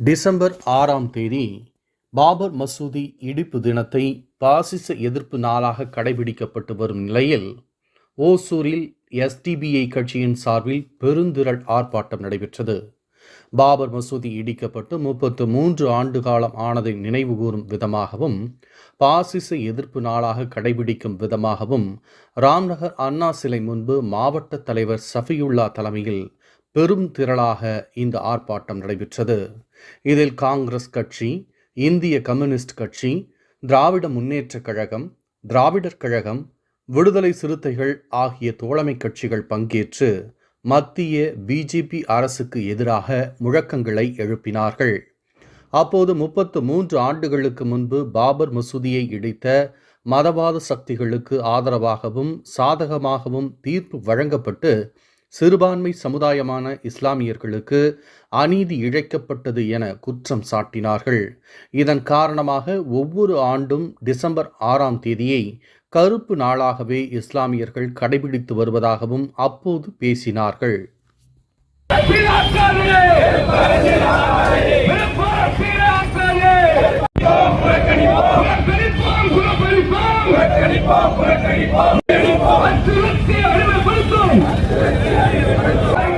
December ஆறாம் தேதி பாபர் மசூதி இடிப்பு தினத்தை பாசிச எதிர்ப்பு நாளாக கடைபிடிக்கப்பட்டு வரும் நிலையில் ஓசூரில் எஸ்டிபிஐ கட்சியின் சார்பில் பெருந்திரள் ஆர்ப்பாட்டம் நடைபெற்றது. பாபர் மசூதி இடிக்கப்பட்டு முப்பத்து மூன்று ஆண்டு காலம் ஆனதை நினைவுகூரும் விதமாகவும் பாசிச எதிர்ப்பு நாளாக கடைபிடிக்கும் விதமாகவும் ராம்நகர் அண்ணா சிலை முன்பு மாவட்ட தலைவர் சஃபியுல்லா தலைமையில் பெரும் திரளாக இந்த ஆர்ப்பாட்டம் நடைபெற்றது. இதில் காங்கிரஸ் கட்சி இந்திய கம்யூனிஸ்ட் கட்சி திராவிட முன்னேற்றக் கழகம் திராவிடர் கழகம் விடுதலை சிறுத்தைகள் ஆகிய தோழமை கட்சிகள் பங்கேற்று மத்திய பிஜேபி அரசுக்கு எதிராக முழக்கங்களை எழுப்பினார்கள். அப்போது முப்பத்து மூன்று ஆண்டுகளுக்கு முன்பு பாபர் மசூதியை இடித்த மதவாத சக்திகளுக்கு ஆதரவாகவும் சாதகமாகவும் தீர்ப்பு வழங்கப்பட்டு சிறுபான்மை சமுதாயமான இஸ்லாமியர்களுக்கு அநீதி இழைக்கப்பட்டது என குற்றம் சாட்டினார்கள் இதன் காரணமாக ஒவ்வொரு ஆண்டும் டிசம்பர் ஆறாம் தேதியை கருப்பு நாளாகவே இஸ்லாமியர்கள் கடைபிடித்து வருவதாகவும் அப்போது பேசினார்கள் Bye. Thank you.